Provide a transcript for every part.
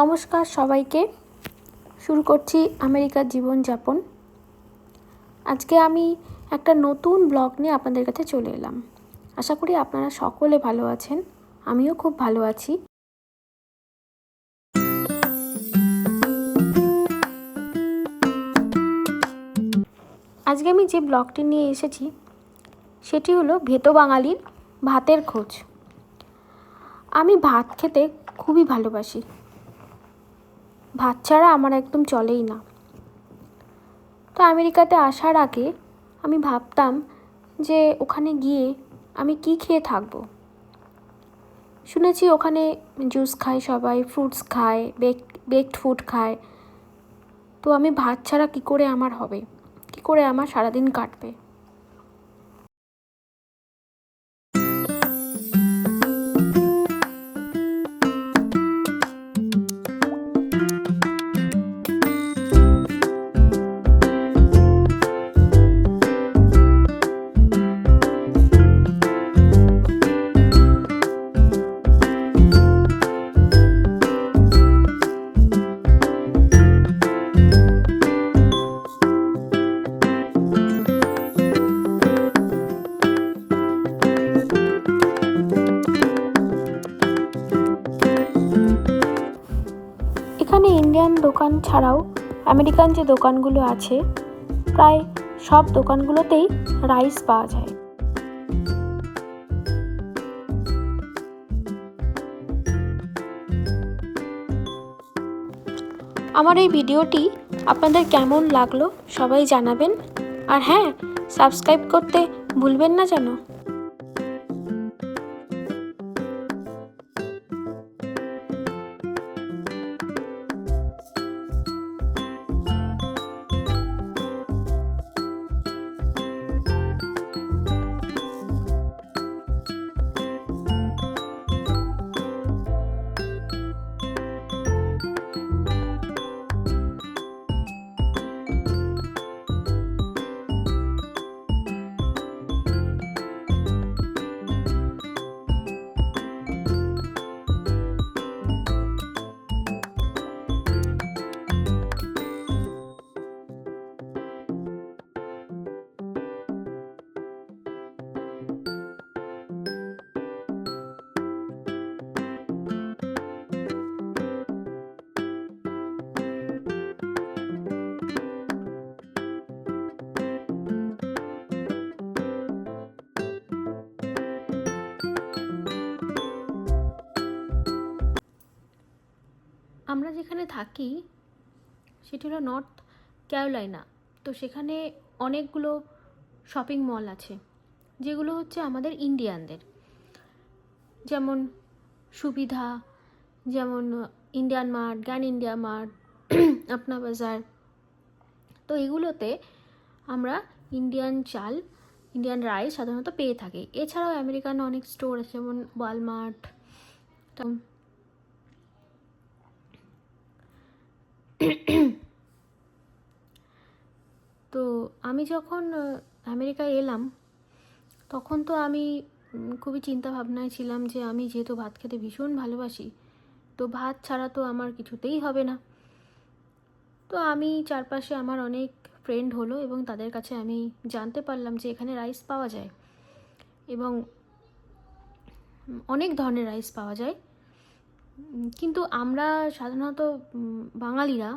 নমস্কার সবাইকে। শুরু করছি আমেরিকার জীবনযাপন আজকে আমি একটা নতুন ব্লগ নিয়ে আপনাদের কাছে চলে এলাম। আশা করি আপনারা সকলে ভালো আছেন, আমিও খুব ভালো আছি। আজকে আমি যে ব্লগটি নিয়ে এসেছি, সেটি হলো ভেতো বাঙালির ভাতের খোঁজ। আমি ভাত খেতে খুবই ভালোবাসি। ভাত ছাড়া আমার একদম চলেই না। তো আমেরিকাতে আসার আগে আমি ভাবতাম যে ওখানে গিয়ে আমি কি খেয়ে থাকব। শুনেছি ওখানে জুস খায় সবাই ফ্রুটস খায় বেক বেকড ফুড খায়। তো আমি ভাত ছাড়া কী করে আমার হবে? কী করে আমার সারাদিন কাটবে? দোকান ছাড়াও আমেরিকান যে দোকানগুলো আছে, প্রায় সব দোকানগুলোতেই রাইস পাওয়া যায়। আমার এই ভিডিওটি আপনাদের কেমন লাগল সবাই জানাবেন। আর হ্যাঁ সাবস্ক্রাইব করতে ভুলবেন না যেন। আমরা যেখানে থাকি, সেটি হলো নর্থ ক্যারোলাইনা তো সেখানে অনেকগুলো শপিং মল আছে, যেগুলো হচ্ছে আমাদের ইন্ডিয়ানদের যেমন সুবিধা, যেমন ইন্ডিয়ান মার্ট গ্যান ইন্ডিয়া মার্ট আপনা বাজার তো এগুলোতে আমরা ইন্ডিয়ান চাল ইন্ডিয়ান রাইস সাধারণত পেয়ে থাকি। এছাড়াও আমেরিকান অনেক স্টোর আছে, যেমন ওয়ালমার্ট তো আমি যখন আমেরিকায় এলাম, তখন তো আমি খুবই চিন্তা ভাবনায় ছিলাম যে আমি যেহেতু ভাত খেতে ভীষণ ভালোবাসি, তো ভাত ছাড়া তো আমার কিছুতেই হবে না। তো আমি চারপাশে আমার অনেক ফ্রেন্ড হলো এবং তাদের কাছে আমি জানতে পারলাম যে এখানে রাইস পাওয়া যায় এবং অনেক ধরনের রাইস পাওয়া যায়। কিন্তু আমরা সাধারণত বাঙালিরা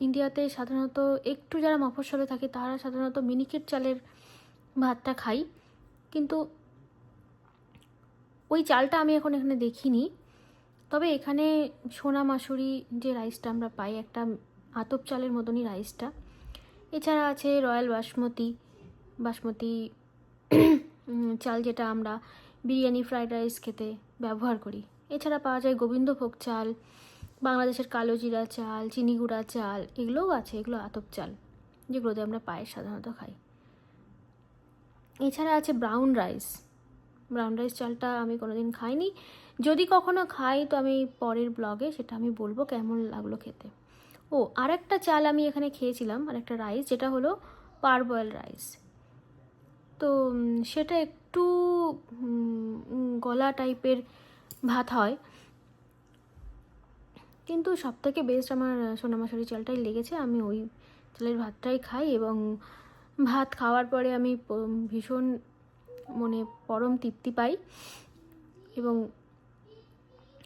ইন্ডিয়াতে সাধারণত একটু যারা মফস্বলে থাকে, তারা সাধারণত মিনিকেট চালের ভাতটা খাই। কিন্তু ওই চালটা আমি এখন এখানে দেখিনি। তবে এখানে সোনা মাসুরি যে রাইসটা আমরা পাই, একটা আতপ চালের মতনই রাইসটা। এছাড়া আছে রয়্যাল বাসমতি বাসমতি চাল যেটা আমরা বিরিয়ানি, ফ্রাইড রাইস খেতে ব্যবহার করি। এছাড়া পাওয়া যায় গোবিন্দভোগ চাল বাংলাদেশের কালো জিরা চাল, চিনি গুঁড়া চাল, এগুলোও আছে, এগুলো আতপ চাল যেগুলোতে আমরা পায়েস সাধারণত খাই। এছাড়া আছে ব্রাউন রাইস ব্রাউন রাইস চালটা আমি কোনোদিন খাইনি। যদি কখনো খাই, তো আমি পরের ব্লগে সেটা আমি বলব কেমন লাগল খেতে। ও আর একটা চাল আমি এখানে খেয়েছিলাম আর একটা রাইস যেটা হলো পারবয়েল রাইস তো সেটা একটু গলা টাইপের ভাত হয়। কিন্তু সব থেকে বেস্ট আমার সোনামাশারি চালটাই লেগেছে। আমি ওই চালের ভাতটাই খাই এবং ভাত খাওয়ার পরে আমি ভীষণ মনে পরম তৃপ্তি পাই এবং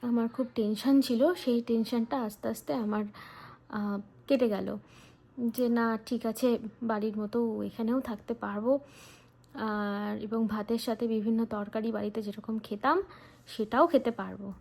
আমার খুব টেনশান ছিল। সেই টেনশানটা আস্তে আস্তে আমার কেটে গেল। যে না, ঠিক আছে, বাড়ির মতো এখানেও থাকতে পারব। আর, এবং ভাতের সাথে বিভিন্ন তরকারি বাড়িতে যেরকম খেতাম, সেটাও খেতে পারব।